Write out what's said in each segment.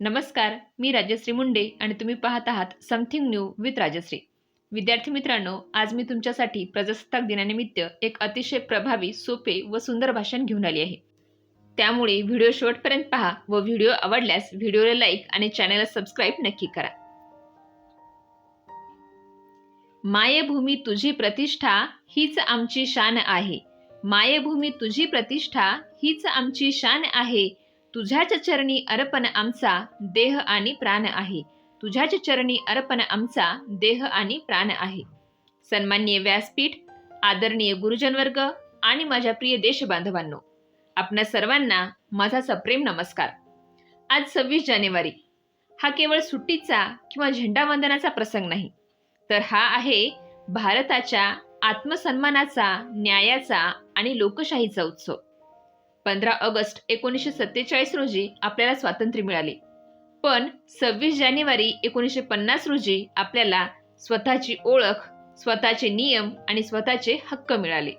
नमस्कार मी राजश्री मुंडे आणि तुम्ही पाहत आहात समथिंग न्यू विथ राजश्री. विद्यार्थी मित्रांनो आज मी तुमच्यासाठी प्रजासत्ताक दिनानिमित्त एक अतिशय प्रभावी सोपे व सुंदर भाषण घेऊन आली आहे. त्यामुळे व्हिडिओ शेवटपर्यंत पहा व व्हिडिओ आवडल्यास व्हिडिओला लाईक आणि चॅनलला सबस्क्राईब नक्की करा. मायभूमी तुझी प्रतिष्ठा हीच आमची शान आहे. मायभूमी तुझी प्रतिष्ठा हीच आमची शान आहे. तुझ्याच चरणी अर्पण आमचा देह आणि प्राण आहे. तुझ्याच चरणी अर्पण आमचा देह आणि प्राण आहे. सन्माननीय व्यासपीठ आदरणीय गुरुजनवर्ग आणि माझ्या प्रिय देशबांधवांनो आपणा सर्वांना माझा सप्रेम नमस्कार. आज सव्वीस जानेवारी. हा केवळ सुट्टीचा किंवा झेंडावंदनाचा प्रसंग नाही तर हा आहे भारताच्या आत्मसन्मानाचा न्यायाचा आणि लोकशाहीचा उत्सव. पंधरा ऑगस्ट एकोणीसशे सत्तेचाळीस रोजी आपल्याला स्वातंत्र्य मिळाले. पण सव्वीस जानेवारी एकोणीसशे पन्नास रोजी आपल्याला स्वतःची ओळख स्वतःचे नियम आणि स्वतःचे हक्क मिळाले.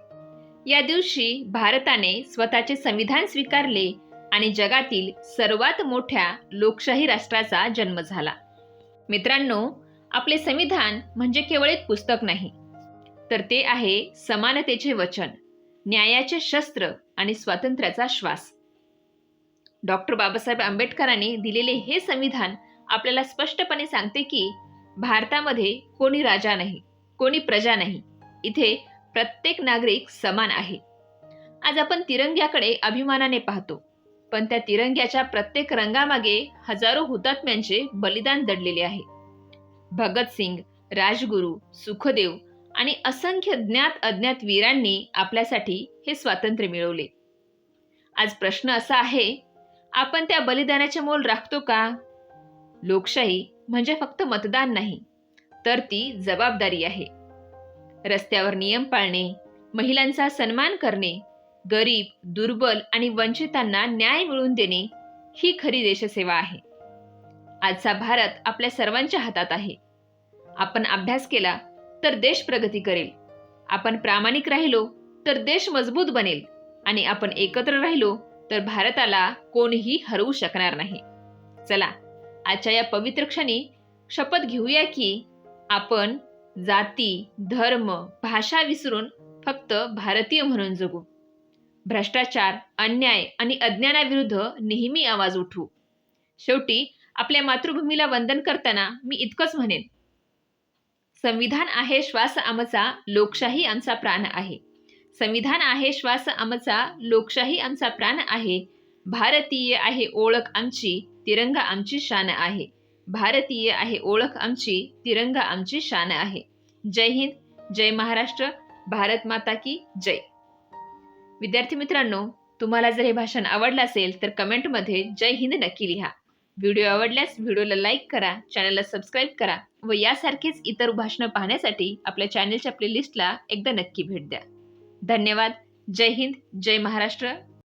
या दिवशी भारताने स्वतःचे संविधान स्वीकारले आणि जगातील सर्वात मोठ्या लोकशाही राष्ट्राचा जन्म झाला. मित्रांनो आपले संविधान म्हणजे केवळ एक पुस्तक नाही तर ते आहे समानतेचे वचन. न्यायाचे शस्त्र आणि स्वातंत्र्याचा श्वास. डॉक्टर बाबासाहेब आंबेडकरांनी दिलेले हे संविधान आपल्याला स्पष्टपणे सांगते की भारतामध्ये कोणी राजा नाही कोणी प्रजा नाही इथे प्रत्येक नागरिक समान आहे. आज आपण तिरंग्याकडे अभिमानाने पाहतो पण त्या तिरंग्याच्या प्रत्येक रंगामागे हजारो हुतात्म्यांचे बलिदान दडलेले आहे. भगतसिंग राजगुरू सुखदेव आणि असंख्य ज्ञात अज्ञात वीरांनी आपल्यासाठी हे स्वातंत्र्य मिळवले. आज प्रश्न असा आहे आपण त्या बलिदानाचे मोल राखतो का? लोकशाही म्हणजे फक्त मतदान नाही तर ती जबाबदारी आहे. रस्त्यावर नियम पाळणे महिलांचा सन्मान करणे गरीब दुर्बल आणि वंचितांना न्याय मिळवून देणे ही खरी देशसेवा आहे. आजचा भारत आपल्या सर्वांच्या हातात आहे. आपण अभ्यास केला तर देश प्रगती करेल. आपण प्रामाणिक राहिलो तर देश मजबूत बनेल. आणि आपण एकत्र राहिलो तर भारताला कोणीही हरवू शकणार नाही. चला आजच्या या पवित्र क्षणी शपथ घेऊया की आपण जाती धर्म भाषा विसरून फक्त भारतीय म्हणून जगू. भ्रष्टाचार अन्याय आणि अज्ञानाविरुद्ध नेहमी आवाज उठवू शेवटी आपल्या मातृभूमीला वंदन करताना मी इतकंच म्हणेन संविधान आहे श्वास आमचा लोकशाही आमचा प्राण आहे. संविधान आहे श्वास आमचा लोकशाही आमचा प्राण आहे. भारतीय आहे ओळख आमची तिरंगा आमची शान आहे. भारतीय आहे ओळख आमची तिरंगा आमची शान आहे. जय हिंद जय महाराष्ट्र भारत माता की जय. विद्यार्थी मित्रांनो तुम्हाला जर हे भाषण आवडलं असेल तर कमेंटमध्ये जय हिंद नक्की लिहा. व्हिडिओ आवडल्यास व्हिडिओला लाईक करा चॅनलला सबस्क्राईब करा. व यासारखेच इतर भाषणं पाहण्यासाठी आपल्या चॅनलच्या प्लेलिस्टला एकदा नक्की भेट द्या. धन्यवाद. जय हिंद. जय महाराष्ट्र.